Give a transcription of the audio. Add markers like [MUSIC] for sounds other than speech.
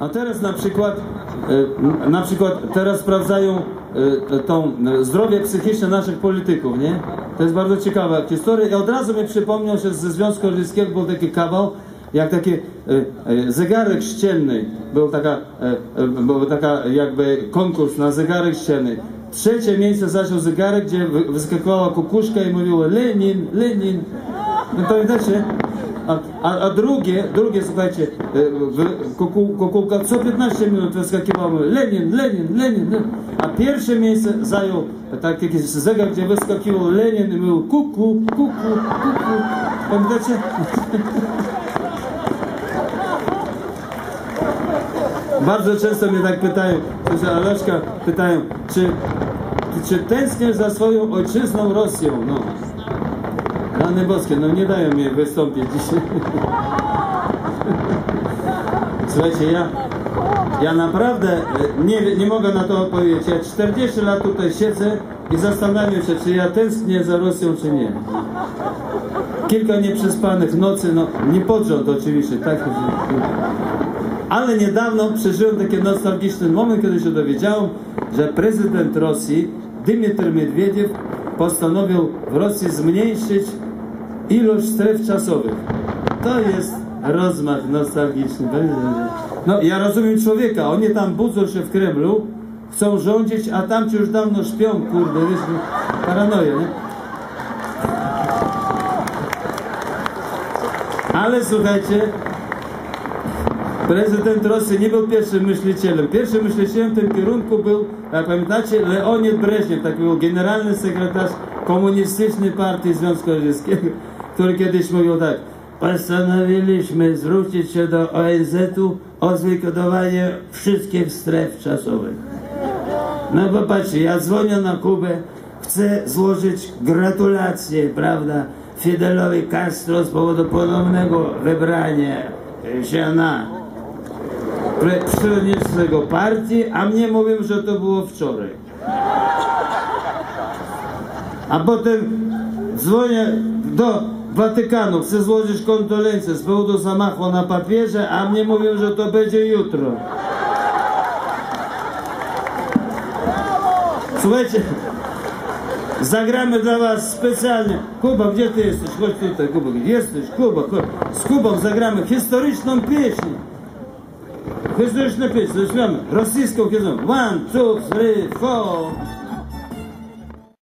A teraz na przykład, e, na przykład teraz sprawdzają e, tą e, zdrowie psychiczne naszych polityków, nie? To jest bardzo ciekawa historia i od razu mi przypomniał się ze Związku Radzieckiego był taki kawał, jak taki zegarek ścienny, był taka, był taka jakby konkurs na zegarek ścienny. Trzecie miejsce zajął zegarek, gdzie wy- wyskakywała kukuszka i mówiła Lenin, Lenin. No pamiętacie? A, a, drugie, drugie, słuchajcie, e, w- kuku, kukułka co 15 minut wyskakiwała, mówi, Lenin, Lenin, Lenin. A pierwsze miejsce zajął taki jakiś zegar, gdzie wyskakiwał Lenin i mówił kuku, kuku, kuku. Pamiętacie? [LAUGHS] Bardzo często mnie tak pytają, że Aleszka pytają, czy, czy tęskniesz za swoją ojczyzną Rosją? No. Rany boskie, no nie dają mi wystąpić dzisiaj. Słuchajcie, ja, ja naprawdę e, nie, nie mogę na to odpowiedzieć. Ja 40 lat tutaj siedzę i zastanawiam się, czy ja tęsknię za Rosją, czy nie. Kilka nieprzespanych nocy, no nie pod rząd oczywiście, tak? Ale niedawno przeżyłem taki nostalgiczny moment, kiedy się dowiedziałem, że prezydent Rosji, Dmytr Miedwiediew, postanowił w Rosji zmniejszyć ilość stref czasowych. To jest rozmach nostalgiczny. No, ja rozumiem człowieka, oni tam budzą się w Kremlu, chcą rządzić, a tamci już dawno śpią, kurde, wiesz, paranoja, nie? Ale słuchajcie, prezydent Rosji nie był pierwszym myślicielem. Pierwszym myślicielem w tym kierunku był, jak pamiętacie, Leonid Breżniew, taki był generalny sekretarz komunistycznej partii Związku Radzieckiego, który kiedyś mówił tak, postanowiliśmy zwrócić się do ONZ-u o zlikwidowanie wszystkich stref czasowych. No bo patrzcie, ja dzwonię na Kubę, chcę złożyć gratulacje, prawda, Fidelowi Castro z powodu ponownego wybrania się na przewodniczącego partii, a mnie mówią, że to było wczoraj. A potem dzwonię do Watykanu, chcę złożyć kondolencje z powodu zamachu na papierze, a mnie mówią, że to będzie jutro. Słuchajcie, zagramy dla was specjalnie. Kuba, gdzie ty jesteś? Chodź tutaj, Kuba. Jesteś? Kuba, chodź. Z Kubą zagramy historyczną pieśń. Historyczną pieśń, zaśpiewamy. Rosyjską pieśń. One, two, three, four.